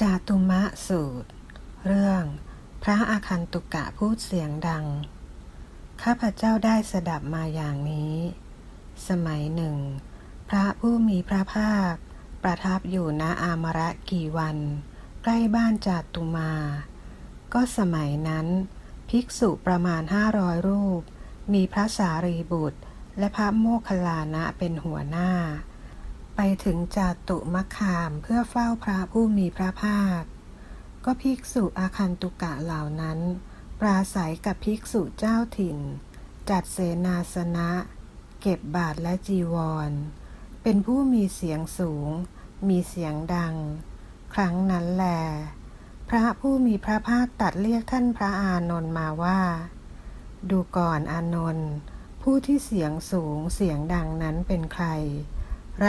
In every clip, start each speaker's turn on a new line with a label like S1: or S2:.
S1: จาตุมะสูตร เรื่อง พระอาคันตุกะพูดเสียงดัง ข้าพเจ้าได้สดับมาอย่างนี้ สมัยหนึ่ง พระผู้มีพระภาค ประทับอยู่ณอามระกี่วัน ใกล้บ้านจาตุมา ก็สมัยนั้น ภิกษุประมาณห้าร้อยรูป มีพระสารีบุตร และพระโมคคัลลานะเป็นหัวหน้า ไปถึงจาตุมะคามเพื่อเฝ้าพระผู้มีพระภาค ก็ภิกษุอาคันตุกะเหล่านั้น ปราศัยกับภิกษุเจ้าถิ่น จัดเสนาสนะ เก็บบาทและจีวร เป็นผู้มีเสียงสูง มีเสียงดัง ครั้งนั้นแล พระผู้มีพระภาคตัดเรียกท่านพระอานนท์มาว่า ดูก่อนอานนท์ผู้ที่เสียงสูงเสียงดังนั้นเป็นใคร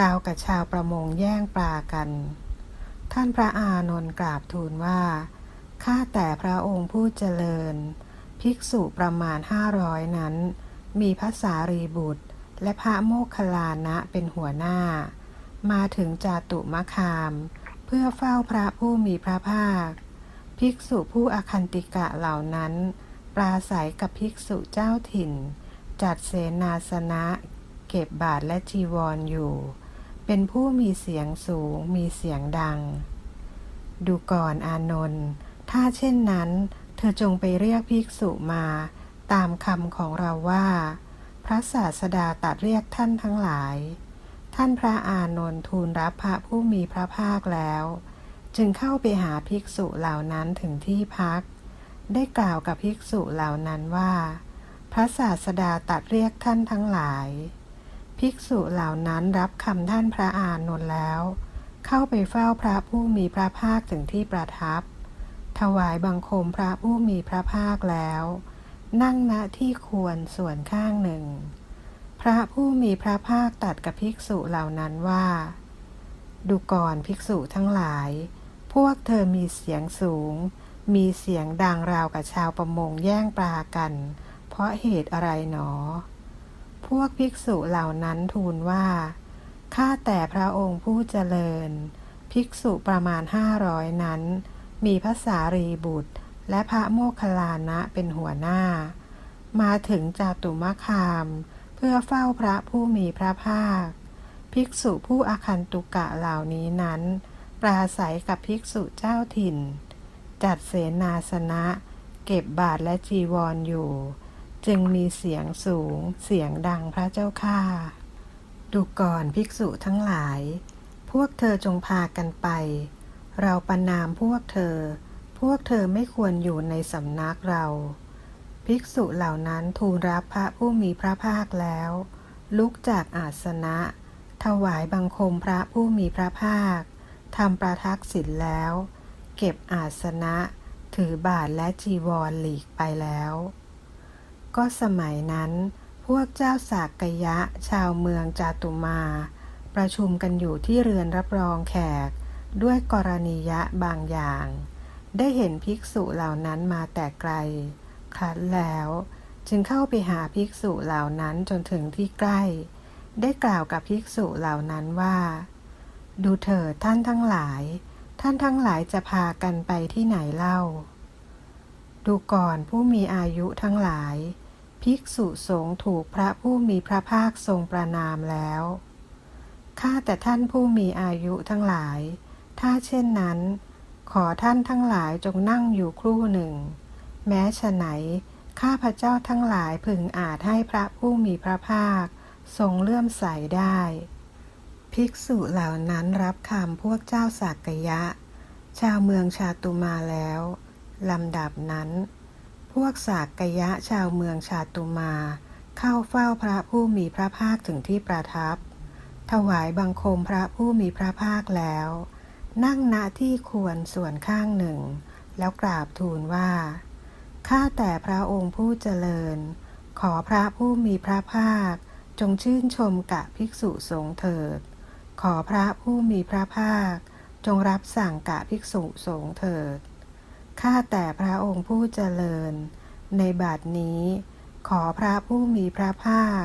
S1: ราวกับชาวประมงแย่งปลากัน ท่านพระอานนท์กราบทูลว่า ข้าแต่พระองค์ผู้เจริญ ภิกษุประมาณห้าร้อยนั้น มีพระสารีบุตร และพระโมคคัลลานะเป็นหัวหน้า มาถึงจาตุมะคาม เพื่อเฝ้าพระผู้มีพระภาค ภิกษุผู้อคันติกะเหล่านั้น ปราศัยกับภิกษุเจ้าถิ่น จัดเสนาสนะเก็บบาทและจีวรออยู่ เป็นผู้มีเสียงสูงมีเสียงดัง ดูก่อนอานนท์ถ้าเช่นนั้น เธอจงไปเรียกภิกษุมา ตามคำของเราว่า พระศาสดาตรัดเรียกท่านทั้งหลาย ท่านพระอานนท์ทูลรับพระผู้มีพระภาคแล้ว จึงเข้าไปหาภิกษุเหล่านั้นถึงที่พัก ได้กล่าวกับภิกษุเหล่านั้นว่า พระศาสดาตรัดเรียกท่านทั้งหลาย ภิกษุเหล่านั้นรับคำท่านพระอานนท์แล้ว เข้าไปเฝ้าพระผู้มีพระภาคถึงที่ประทับ ถวายบังคมพระผู้มีพระภาคแล้ว นั่งณที่ควรส่วนข้างหนึ่ง พระผู้มีพระภาคตัดกับภิกษุเหล่านั้นว่า ดูก่อนภิกษุทั้งหลาย พวกเธอมีเสียงสูง มีเสียงดังราวกับชาวประมงแย่งปลากัน เพราะเหตุอะไรหนอ พวกภิกษุเหล่านั้นทูลว่า ข้าแต่พระองค์ผู้เจริญ ภิกษุประมาณห้าร้อยนั้น มีพระสารีบุตร และพระโมคคัลลานะเป็นหัวหน้า มาถึงจาตุมะคาม เพื่อเฝ้าพระผู้มีพระภาค ภิกษุผู้อาคันตุกะเหล่านี้นั้น ปราศัยกับภิกษุเจ้าถิ่น จัดเสนาสนะ เก็บบาทและจีวรออยู่ จึงมีเสียงสูง เสียงดังพระเจ้าข้าดูก่อนภิกษุทั้งหลาย พวกเธอจงพากันไป เราประนามพวกเธอ พวกเธอไม่ควรอยู่ในสำนักเรา ภิกษุเหล่านั้นทูลรับพระผู้มีพระภาคแล้ว ลุกจากอาสนะ ถวายบังคมพระผู้มีพระภาคทำประทักษิณแล้ว เก็บอาสนะ ถือบาทและจีวรหลีกไปแล้ว ก็สมัยนั้น พวกเจ้าสากกยะชาวเมืองจาตุมา ประชุมกันอยู่ที่เรือนรับรองแขก ด้วยกรณียะบางอย่าง ได้เห็นภิกษุเหล่านั้นมาแต่ไกล ครั้นแล้วจึงเข้าไปหาภิกษุเหล่านั้นจนถึงที่ใกล้ ได้กล่าวกับภิกษุเหล่านั้นว่า ดูเถิดท่านทั้งหลาย ท่านทั้งหลายจะพากันไปที่ไหนเล่า ดูก่อนผู้มีอายุทั้งหลาย ภิกษุสงฆ์ถูกพระผู้มีพระภาคทรงประนามแล้ว ข้าแต่ท่านผู้มีอายุทั้งหลาย ถ้าเช่นนั้น ขอท่านทั้งหลายจงนั่งอยู่ครู่หนึ่ง แม้ฉะไหน ข้าพระเจ้าทั้งหลายพึงอาจให้พระผู้มีพระภาค ทรงเลื่อมใสได้ ภิกษุเหล่านั้นรับคำพวกเจ้าสากยะ ชาวเมืองชาตุมาแล้วลำดับนั้น พวกสากยะชาวเมืองชาตุมา เข้าเฝ้าพระผู้มีพระภาคถึงที่ประทับ ถวายบังคมพระผู้มีพระภาคแล้ว นั่งณที่ควรส่วนข้างหนึ่ง แล้วกราบทูลว่าข้าแต่พระองค์ผู้เจริญ ขอพระผู้มีพระภาค จงชื่นชมกะภิกษุสงฆ์เถิด ขอพระผู้มีพระภาค จงรับสั่งกะภิกษุสงฆ์เถิด ข้าแต่พระองค์ผู้เจริญ ในบัดนี้ ขอพระผู้มีพระภาค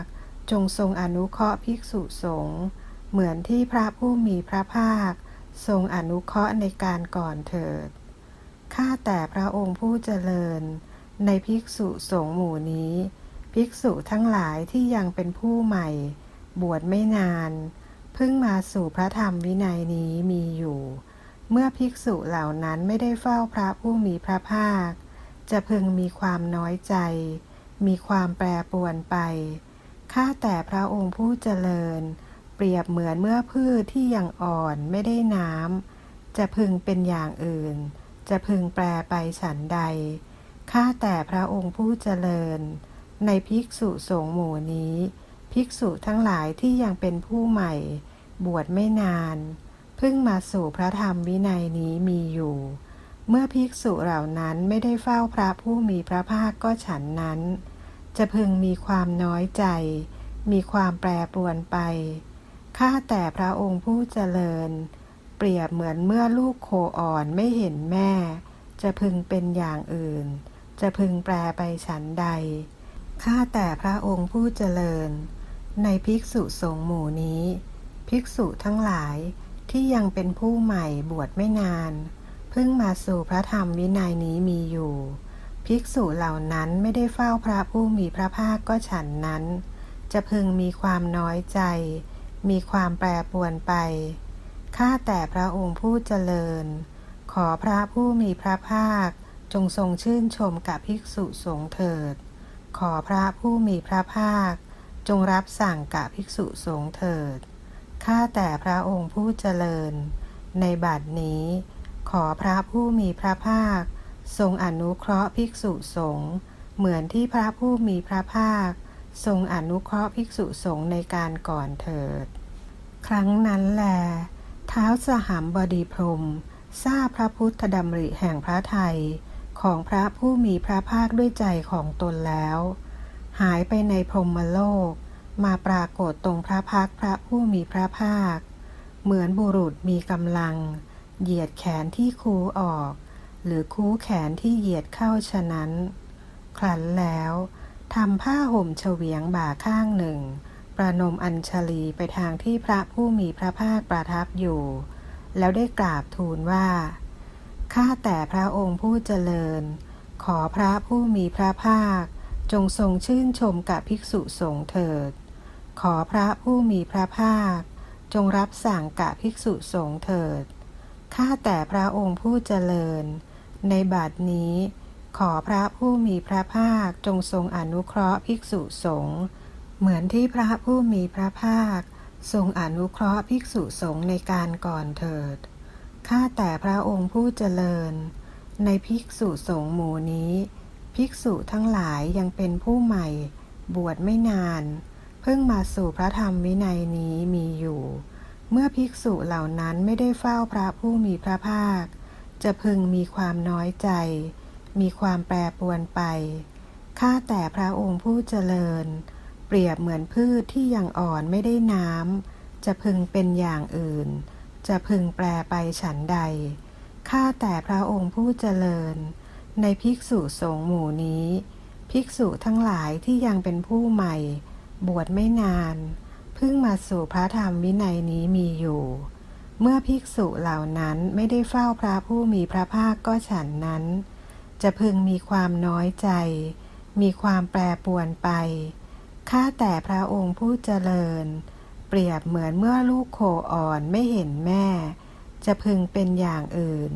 S1: จงทรงอนุเคราะห์ภิกษุสงฆ์เหมือนที่พระผู้มีพระภาค ทรงอนุเคราะห์ในการก่อนเถิด ข้าแต่พระองค์ผู้เจริญ ในภิกษุสงฆ์หมู่นี้ ภิกษุทั้งหลายที่ยังเป็นผู้ใหม่ บวชไม่นาน เพิ่งมาสู่พระธรรมวินัยนี้มีอยู่ เมื่อภิกษุเหล่านั้นไม่ได้เฝ้าพระผู้มีพระภาค จะพึงมีความน้อยใจ มีความแปรปรวนไป ข้าแต่พระองค์ผู้เจริญ เปรียบเหมือนเมื่อพืชที่ยังอ่อนไม่ได้น้ำ จะพึงเป็นอย่างอื่น จะพึงแปรไปฉันใด ข้าแต่พระองค์ผู้เจริญ ในภิกษุสงฆ์หมู่นี้ ภิกษุทั้งหลายที่ยังเป็นผู้ใหม่ บวชไม่นาน เพิ่งมาสู่พระธรรมวินัยนี้มีอยู่ เมื่อภิกษุเหล่านั้นไม่ได้เฝ้าพระผู้มีพระภาคก็ฉันนั้น จะพึงมีความน้อยใจ มีความแปรปรวนไปข้าแต่พระองค์ผู้เจริญ เปรียบเหมือนเมื่อลูกโคอ่อนไม่เห็นแม่ จะพึงเป็นอย่างอื่น จะพึงแปรไปฉันใดข้าแต่พระองค์ผู้เจริญ ในภิกษุสงฆ์หมู่นี้ ภิกษุทั้งหลาย ที่ยังเป็นผู้ใหม่บวชไม่นาน เพิ่งมาสู่พระธรรมวินัยนี้มีอยู่ ภิกษุเหล่านั้นไม่ได้เฝ้าพระผู้มีพระภาคก็ฉันนั้น จะพึงมีความน้อยใจ มีความแปรปรวนไป ข้าแต่พระองค์ผู้เจริญ ขอพระผู้มีพระภาค จงทรงชื่นชมกับภิกษุสงฆ์เถิด ขอพระผู้มีพระภาค จงรับสั่งกับภิกษุสงฆ์เถิด ข้าแต่พระองค์ผู้เจริญ ในบัดนี้ ขอพระผู้มีพระภาค ทรงอนุเคราะห์ภิกษุสงฆ์เหมือนที่พระผู้มีพระภาค ทรงอนุเคราะห์ภิกษุสงฆ์ในการก่อนเถิด ครั้งนั้นแล เท้าวสหัมบดีพรมทราบพระพุทธดำริแห่งพระไทยของพระผู้มีพระภาคด้วยใจของตนแล้ว หายไปในพรหมโลก มาปรากฏตรงพระพักพระผู้มีพระภาค เหมือนบุรุษมีกำลัง เหยียดแขนที่คูออก หรือคูแขนที่เหยียดเข้าฉะนั้น ครั้นแล้วทำผ้าห่มเฉวียงบ่าข้างหนึ่ง ประนมอัญชลีไปทางที่พระผู้มีพระภาคประทับอยู่ แล้วได้กราบทูลว่า ข้าแต่พระองค์ผู้เจริญ ขอพระผู้มีพระภาค จงทรงชื่นชมกับภิกษุสงฆ์เถิด ขอพระผู้มีพระภาค จงรับสั่งกับภิกษุสงฆ์เถิด ข้าแต่พระองค์ผู้เจริญ ในบัดนี้ ขอพระผู้มีพระภาคจงทรงอนุเคราะห์ภิกษุสงฆ์เหมือนที่พระผู้มีพระภาค ทรงอนุเคราะห์ภิกษุสงฆ์ในการก่อนเถิด ข้าแต่พระองค์ผู้เจริญ ในภิกษุสงฆ์หมู่นี้ ภิกษุทั้งหลายยังเป็นผู้ใหม่ บวชไม่นาน พิ่งมาสู่พระธรรมวินัยนี้มีอยู่ เมื่อภิกษุเหล่านั้นไม่ได้เฝ้าพระผู้มีพระภาค จะพึงมีความน้อยใจ มีความแปรปวนไป ข้าแต่พระองค์ผู้เจริญ เปรียบเหมือนพืชที่ยังอ่อนไม่ได้น้ำ จะพึงเป็นอย่างอื่น จะพึงแปรไปฉันใด ข้าแต่พระองค์ผู้เจริญ ในภิกษุสงฆ์หมู่นี้ ภิกษุทั้งหลายที่ยังเป็นผู้ใหม่ บวชไม่นาน เพิ่งมาสู่พระธรรมวินัยนี้มีอยู่ เมื่อภิกษุเหล่านั้นไม่ได้เฝ้าพระผู้มีพระภาคก็ฉันนั้น จะพึงมีความน้อยใจ มีความแปรปวนไป ข้าแต่พระองค์ผู้เจริญ เปรียบเหมือนเมื่อลูกโคอ่อนไม่เห็นแม่ จะพึงเป็นอย่างอื่น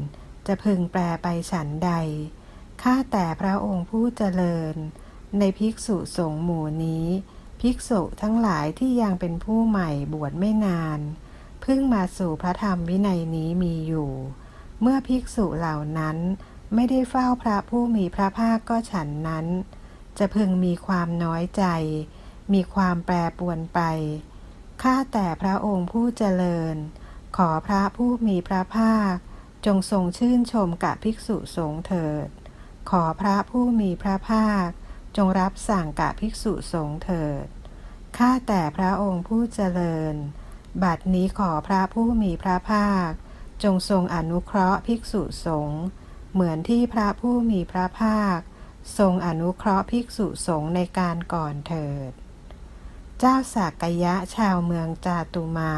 S1: จะพึงแปรไปฉันใด ข้าแต่พระองค์ผู้เจริญ ในภิกษุสงฆ์หมู่นี้ ภิกษุทั้งหลายที่ยังเป็นผู้ใหม่บวชไม่นาน เพิ่งมาสู่พระธรรมวินัยนี้มีอยู่ เมื่อภิกษุเหล่านั้นไม่ได้เฝ้าพระผู้มีพระภาคก็ฉันนั้น จะพึงมีความน้อยใจ มีความแปรปวนไป ข้าแต่พระองค์ผู้เจริญ ขอพระผู้มีพระภาค จงทรงชื่นชมกับภิกษุสงฆ์เถิด ขอพระผู้มีพระภาค จงรับสั่งกับภิกษุสงฆ์เถิด ข้าแต่พระองค์ผู้เจริญ บัดนี้ขอพระผู้มีพระภาค จงทรงอนุเคราะห์ภิกษุสงฆ์เหมือนที่พระผู้มีพระภาค ทรงอนุเคราะห์ภิกษุสงฆ์ในการก่อนเถิด เจ้าสากยะชาวเมืองจาตุมา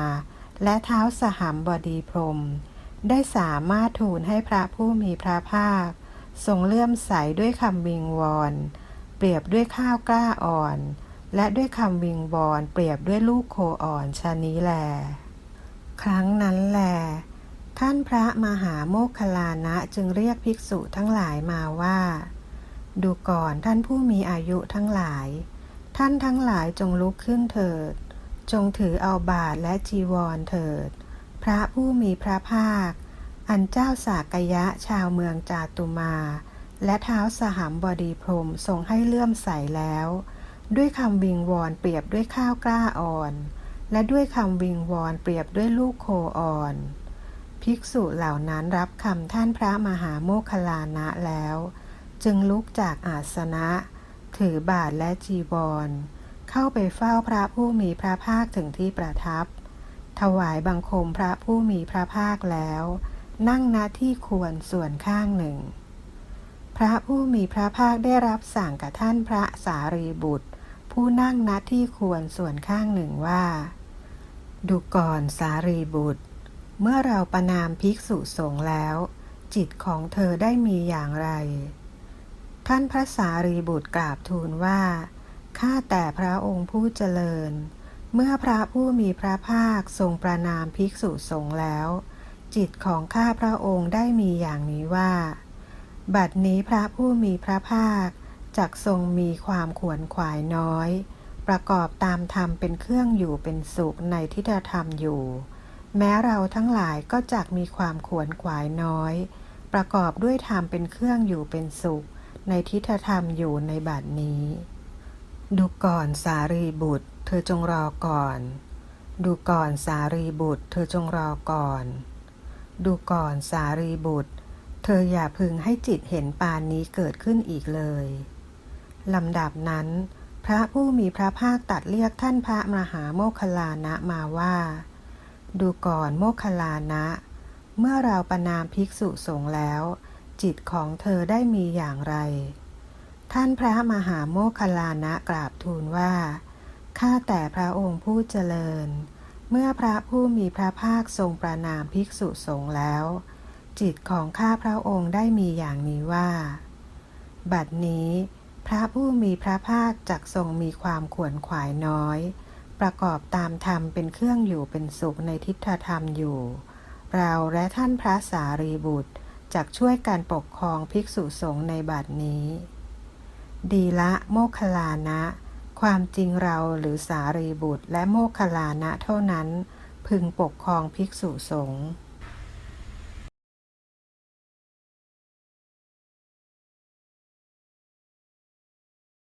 S1: และเท้าวสหัมบดีพรม ได้สามารถทูลให้พระผู้มีพระภาค ทรงเลื่อมใสด้วยคำวิงวอน รียบด้วยข้าวกล้าอ่อน และด้วยคำวิงวอนเปรียบด้วยลูกโคอ่อนชะนี้แล ครั้งนั้นแล ท่านพระมหาโมคคลลานะจึงเรียกภิกษุทั้งหลายมาว่า ดูก่อนท่านผู้มีอายุทั้งหลาย ท่านทั้งหลายจงลุกขึ้นเถิด จงถือเอาบาทและจีวรเถิด พระผู้มีพระภาค อันเจ้าสากยะชาวเมืองจาตุมา และเท้าสหัมบดีพรมทรงให้เลื่อมใสแล้ว ด้วยคำวิงวอนเปรียบด้วยข้าวกล้าอ่อน และด้วยคำวิงวอนเปรียบด้วยลูกโคอ่อน ภิกษุเหล่านั้นรับคำท่านพระมหาโมคลานะแล้ว จึงลุกจากอาสนะ ถือบาทและจีวร เข้าไปเฝ้าพระผู้มีพระภาคถึงที่ประทับ ถวายบังคมพระผู้มีพระภาคแล้ว นั่งณที่ควรส่วนข้างหนึ่ง พระผู้มีพระภาคได้รับสั่งกับท่านพระสารีบุตร ผู้นั่งณที่ควรส่วนข้างหนึ่งว่า ดูก่อนสารีบุตร เมื่อเราประนามภิกษุสงฆ์แล้ว จิตของเธอได้มีอย่างไร ท่านพระสารีบุตรกราบทูลว่าข้าแต่พระองค์ผู้เจริญ เมื่อพระผู้มีพระภาคทรงประนามภิกษุสงฆ์แล้ว จิตของข้าพระองค์ได้มีอย่างนี้ว่า บัดนี้พระผู้มีพระภาคจักทรงมีความขวนขวายน้อย ประกอบตามธรรมเป็นเครื่องอยู่เป็นสุขในทิฏฐธรรมอยู่ แม้เราทั้งหลายก็จักมีความขวนขวายน้อย ประกอบด้วยธรรมเป็นเครื่องอยู่เป็นสุข ในทิฏฐธรรมอยู่ในบัดนี้ ดูก่อนสารีบุตร เธอจงรอก่อน ดูก่อนสารีบุตร เธอจงรอก่อน ดูก่อนสารีบุตร เธออย่าพึงให้จิตเห็นปานนี้เกิดขึ้นอีกเลย ลำดับนั้น พระผู้มีพระภาคตัดเรียกท่านพระมหาโมคคลานะมาว่า ดูก่อนโมคคลานะ เมื่อเราประนามภิกษุสงฆ์แล้ว จิตของเธอได้มีอย่างไร ท่านพระมหาโมคคัลลานะกราบทูลว่า ข้าแต่พระองค์ผู้เจริญ เมื่อพระผู้มีพระภาคทรงประนามภิกษุสงฆ์แล้ว จิตของข้าพระองค์ได้มีอย่างนี้ว่า บัดนี้ พระผู้มีพระภาคจักทรงมีความขวนขวายน้อย ประกอบตามธรรมเป็นเครื่องอยู่เป็นสุขในทิฏฐธรรมอยู่ เราและท่านพระสารีบุตรจักช่วยการปกครองภิกษุสงฆ์ในบัดนี้ ดีละโมคลานะ ความจริงเราหรือสารีบุตรและโมคลานะเท่านั้น พึงปกครองภิกษุสงฆ์